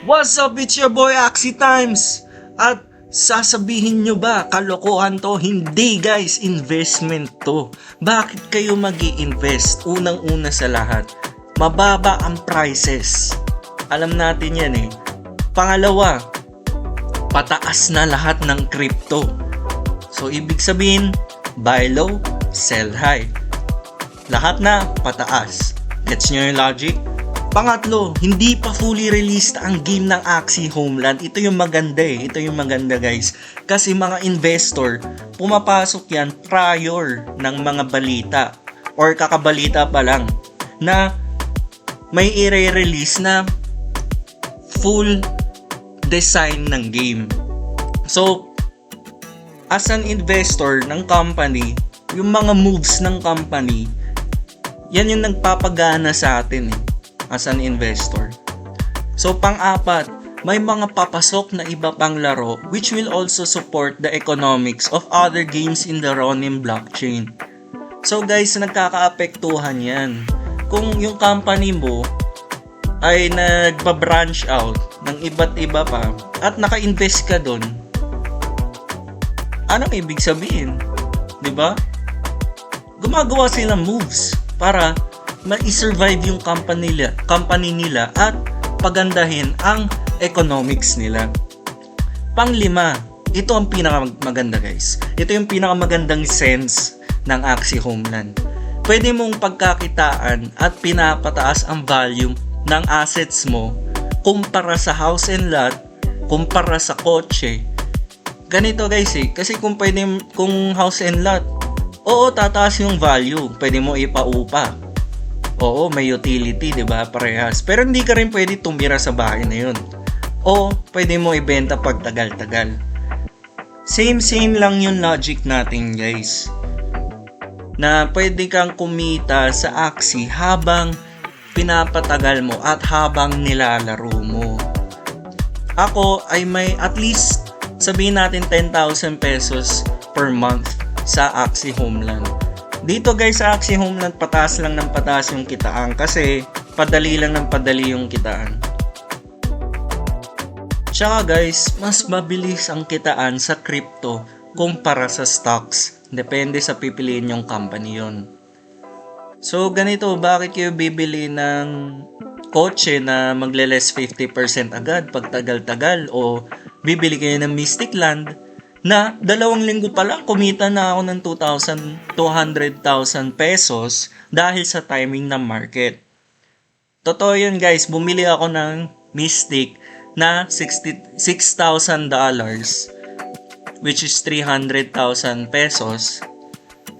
What's up? It's your boy Axie Times. At sasabihin nyo ba, kalokohan to? Hindi guys, investment to. Bakit kayo mag invest Unang-una sa lahat, mababa ang prices. Alam natin yan eh. Pangalawa, pataas na lahat ng crypto. So, ibig sabihin, buy low, sell high. Lahat na pataas. Gets nyo yung logic? Pangatlo, hindi pa fully released ang game ng Axie Homeland. Ito yung maganda eh. Ito yung maganda guys. Kasi mga investor, pumapasok yan prior ng mga balita or kakabalita pa lang na may i-release na full design ng game. So, as an investor ng company, yung mga moves ng company, yan yung nagpapagana sa atin eh, as an investor. So, pang-apat, may mga papasok na iba pang laro which will also support the economics of other games in the Ronin blockchain. So guys, nagkakaapektuhan yan. Kung yung company mo ay nagpa-branch out ng iba't iba pa at naka-invest ka doon, anong ibig sabihin? 'Di ba? Gumagawa silang moves para ma-survive yung company nila, company nila at pagandahin ang economics nila. Panglima, ito ang pinakamaganda guys. Ito yung pinakamagandang sense ng Axie Homeland. Pwede mong pagkakitaan at pinapataas ang value ng assets mo kumpara sa house and lot, kumpara sa kotse. Ganito guys eh, kasi kung pwede, kung house and lot, oo tataas yung value, pwede mo ipaupa. Oo, may utility, 'di ba? Parehas. Pero hindi ka rin pwede tumira sa bahay na 'yon. O pwede mo ibenta pag tagal-tagal. Same same lang yung logic natin, guys. Na pwede kang kumita sa Axie habang pinapatagal mo at habang nilalaro mo. Ako ay may at least sabihin natin 10,000 pesos per month sa Axie Homeland. Dito guys sa Axie Homeland pataas lang ng pataas yung kitaan kasi padali lang ng padali yung kitaan. Tsaka guys, mas mabilis ang kitaan sa crypto kumpara sa stocks. Depende sa pipiliin yung company yon. So ganito, bakit kayo bibili ng kotse na magle-less 50% agad pag tagal-tagal o bibili kayo ng Mystic Land na dalawang linggo pa lang kumita na ako ng 2,000, 200,000 pesos dahil sa timing ng market. Totoo yun guys, bumili ako ng Mystic na $6,000 which is 300,000 pesos.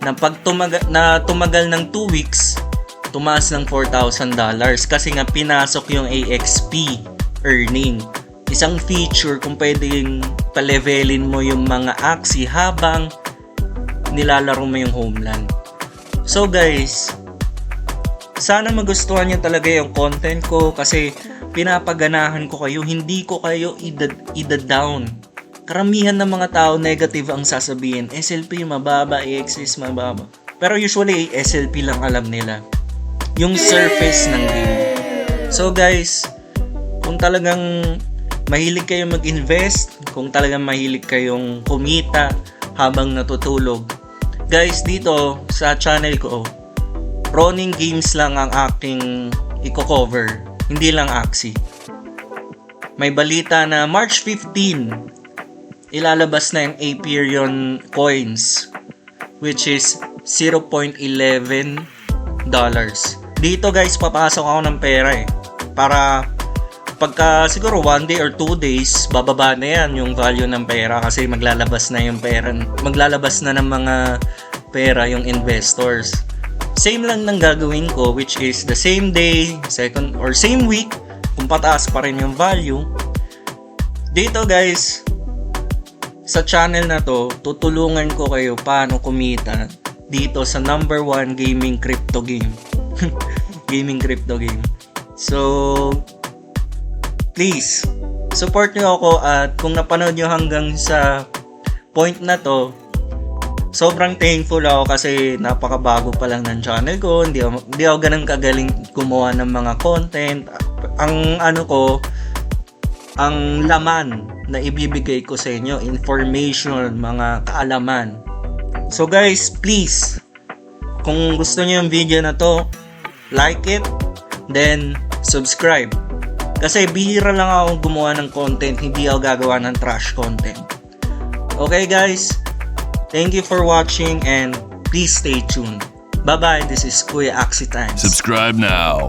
Na pag tumaga, na tumagal ng 2 weeks tumaas ng $4,000 kasi nga pinasok yung AXP earning isang feature kung pwedeng palevelin mo yung mga Axie habang nilalaro mo yung homeland so guys sana magustuhan niyo talaga yung content ko kasi pinapaganahan ko kayo, hindi ko kayo ida-down. Karamihan ng mga tao negative ang sasabihin, SLP mababa, AXS mababa. Pero usually SLP lang alam nila. Yung surface ng game. So guys, kung talagang mahilig kayo mag-invest, kung talagang mahilig kayong kumita habang natutulog, guys dito sa channel ko, Ronin Games lang ang aking i-cover, hindi lang Axie. May balita na March 15, ilalabas na yung Aperion coins, which is 0.11 dollars. Dito guys, papasok ako ng pera eh. Para pagka siguro one day or two days, bababa na yan yung value ng pera kasi maglalabas na yung pera, maglalabas na ng mga pera yung investors same lang ng gagawin ko which is the same day, second or same week kung pataas pa rin yung value. Dito guys, sa channel na to, tutulungan ko kayo paano kumita dito sa number one gaming crypto game. gaming crypto game. So, please, support nyo ako at kung napanood nyo hanggang sa point na to, sobrang thankful ako kasi napakabago pa lang ng channel ko. Hindi ako, hindi ako ganun kagaling gumawa ng mga content. Ang ano ko, ang laman na ibibigay ko sa inyo, information, mga kaalaman. So guys, please, kung gusto niyo yung video na to, like it, then subscribe. Kasi bihira lang ako gumawa ng content, hindi ako gagawa ng trash content. Okay guys, thank you for watching and please stay tuned. Bye-bye, this is Kuya Axie Times. Subscribe now.